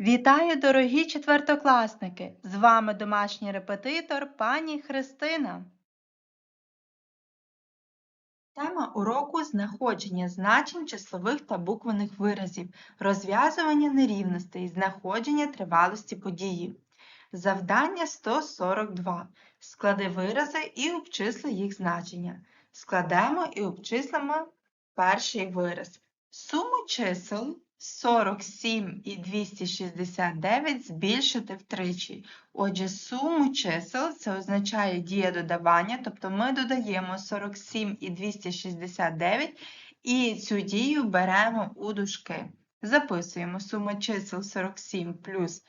Вітаю, дорогі четвертокласники! З вами домашній репетитор пані Христина. Тема уроку знаходження значень числових та буквених виразів, розв'язування нерівностей, знаходження тривалості події. Завдання 142. Склади вирази і обчисли їх значення. Складемо і обчислимо перший вираз. Суму чисел 47 і 269 збільшити втричі. Отже, суму чисел це означає дія додавання, тобто ми додаємо 47 і 269 і цю дію беремо у дужки. Записуємо сума чисел 47 плюс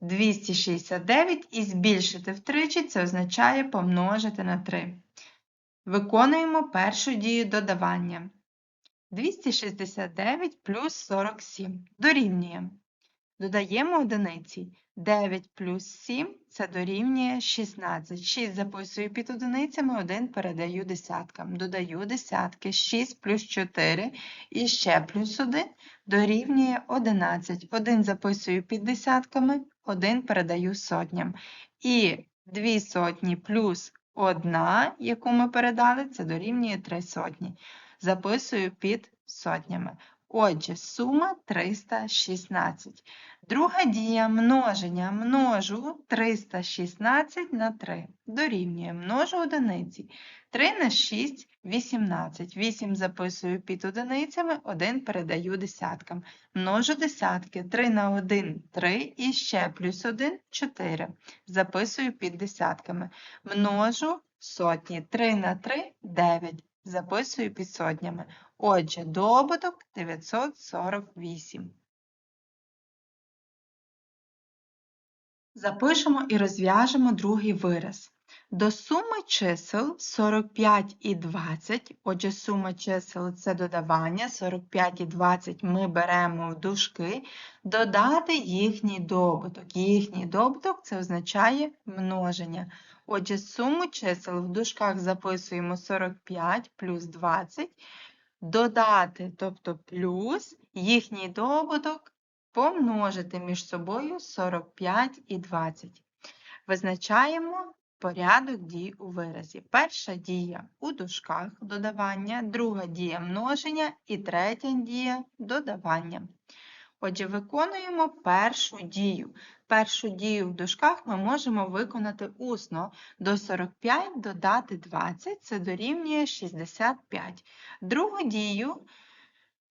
269 і збільшити втричі це означає помножити на 3. Виконуємо першу дію додавання. 269 плюс 47 дорівнює. Додаємо одиниці. 9 плюс 7 це дорівнює 16. 6 записую під одиницями, 1 передаю десяткам. Додаю десятки. 6 плюс 4 і ще плюс 1 дорівнює 11. 1 записую під десятками, 1 передаю сотням. І 2 сотні плюс 1, яку ми передали, це дорівнює 3 сотні записую під сотнями. Отже, сума 316. Друга дія множення множу 316 на 3. Дорівнює множу одиниці. 3 на 6 18. 8 записую під одиницями, 1 передаю десяткам. Множу десятки. 3 на 1 3 і ще плюс 1 4. Записую під десятками. Множу сотні. 3 на 3 9 записую під сотнями. Отже, добуток 948. Запишемо і розв'яжемо другий вираз. До суми чисел 45 і 20, отже, сума чисел це додавання, 45 і 20 ми беремо в дужки, додати їхній добуток. Їхній добуток це означає множення. Отже, суму чисел в дужках записуємо 45 плюс 20, додати, тобто плюс їхній добуток помножити між собою 45 і 20. Визначаємо порядок дій у виразі. Перша дія у дужках додавання, друга дія множення і третя дія додавання. Отже, виконуємо першу дію. Першу дію в дужках ми можемо виконати усно. До 45 додати 20, це дорівнює 65. Другу дію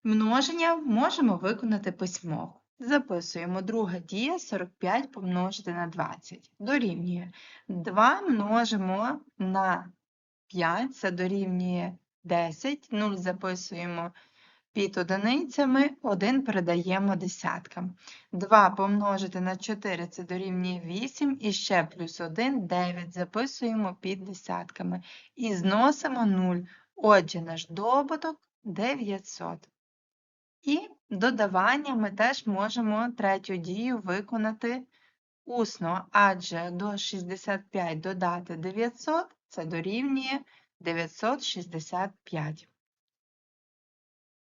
множення можемо виконати письмово. Записуємо друга дія 45 помножити на 20. Дорівнює 2 множимо на 5, це дорівнює 10. 0 записуємо під одиницями 1 передаємо десяткам. 2 помножити на 4 це дорівнює 8, і ще плюс 1 9 записуємо під десятками. І зносимо 0. Отже, наш добуток 900. І додавання ми теж можемо третю дію виконати усно, адже до 65 додати 900 це дорівнює 965.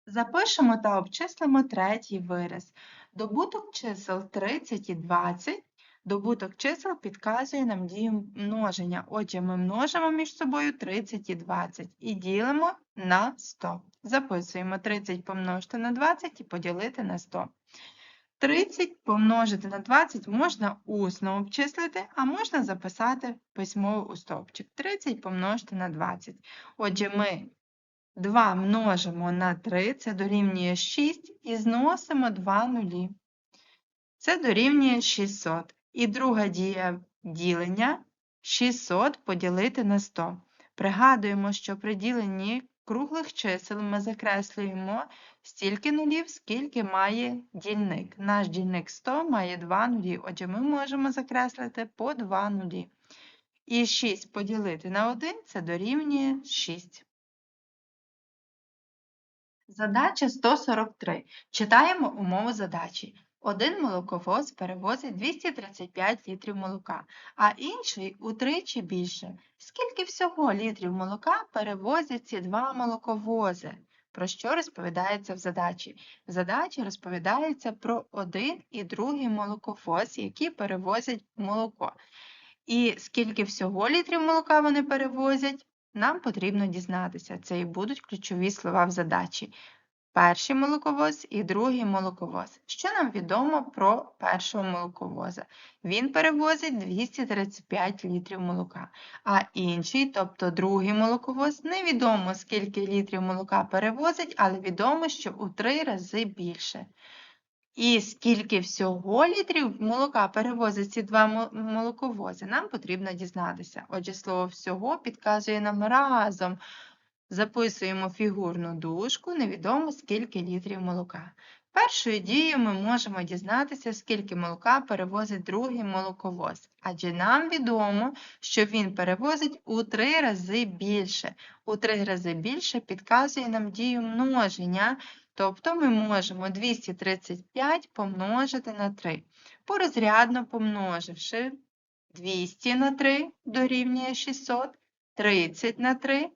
Запишемо та обчислимо третій вираз. Добуток чисел 30 і 20. Добуток чисел підказує нам дію множення. Отже, ми множимо між собою 30 і 20 і ділимо на 100. Записуємо 30 помножити на 20 і поділити на 100. 30 помножити на 20 можна усно обчислити, а можна записати письмово у стовпчик. 30 помножити на 20. Отже, ми 2 множимо на 3, це дорівнює 6, і зносимо 2 нулі. Це дорівнює 600. І друга дія ділення 600 поділити на 100. Пригадуємо, що при діленні круглих чисел ми закреслюємо стільки нулів, скільки має дільник. Наш дільник 100 має 2 нулі, отже, ми можемо закреслити по 2 нулі. І 6 поділити на 1 це дорівнює 6. Задача 143. Читаємо умову задачі. Один молоковоз перевозить 235 літрів молока, а інший утричі більше. Скільки всього літрів молока перевозять ці два молоковози? Про що розповідається в задачі? В задачі розповідається про один і другий молоковоз, які перевозять молоко. І скільки всього літрів молока вони перевозять, нам потрібно дізнатися. Це і будуть ключові слова в задачі. Перший молоковоз і другий молоковоз. Що нам відомо про першого молоковоза? Він перевозить 235 літрів молока, а інший, тобто другий молоковоз, невідомо скільки літрів молока перевозить, але відомо, що у три рази більше. І скільки всього літрів молока перевозять ці два молоковози, нам потрібно дізнатися. Отже, слово всього підказує нам разом. Записуємо фігурну дужку, невідомо скільки літрів молока. Першою дією ми можемо дізнатися, скільки молока перевозить другий молоковоз, адже нам відомо, що він перевозить у три рази більше. У три рази більше підказує нам дію множення, тобто ми можемо 235 помножити на 3. Порозрядно помноживши 200 на 3 дорівнює 600, 30 на 3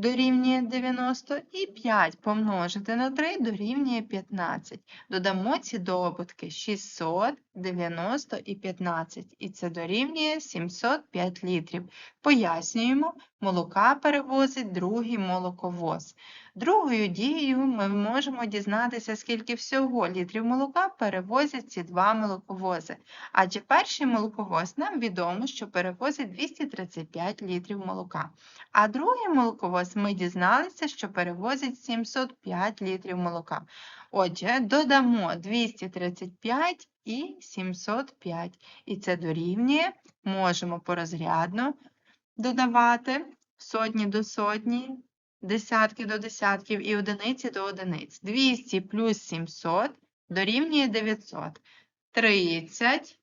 дорівнює 90 і 5 помножити на 3 дорівнює 15. Додамо ці добутки 600, 90 і 15, і це дорівнює 705 літрів. Пояснюємо, молока перевозить другий молоковоз. Другою дією ми можемо дізнатися, скільки всього літрів молока перевозять ці два молоковози. Адже перший молоковоз нам відомо, що перевозить 235 літрів молока. А другий молоковоз ми дізналися, що перевозить 705 літрів молока. Отже, додамо 235 і 705. І це дорівнює, можемо порозрядно додавати сотні до сотні, десятки до десятків і одиниці до одиниць. 200 плюс 700 дорівнює 900. 30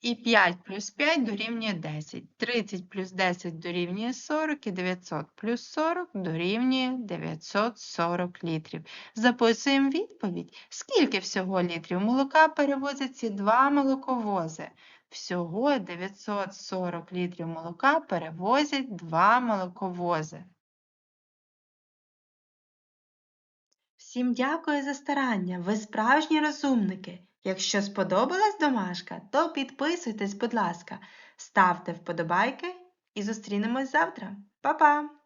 і 5 плюс 5 дорівнює 10. 30 плюс 10 дорівнює 40 і 900 плюс 40 дорівнює 940 літрів. Записуємо відповідь. Скільки всього літрів молока перевозять ці два молоковози? Всього 940 літрів молока перевозять два молоковози. Всім дякую за старання. Ви справжні розумники. Якщо сподобалась домашка, то підписуйтесь, будь ласка, ставте вподобайки і зустрінемось завтра. Па-па!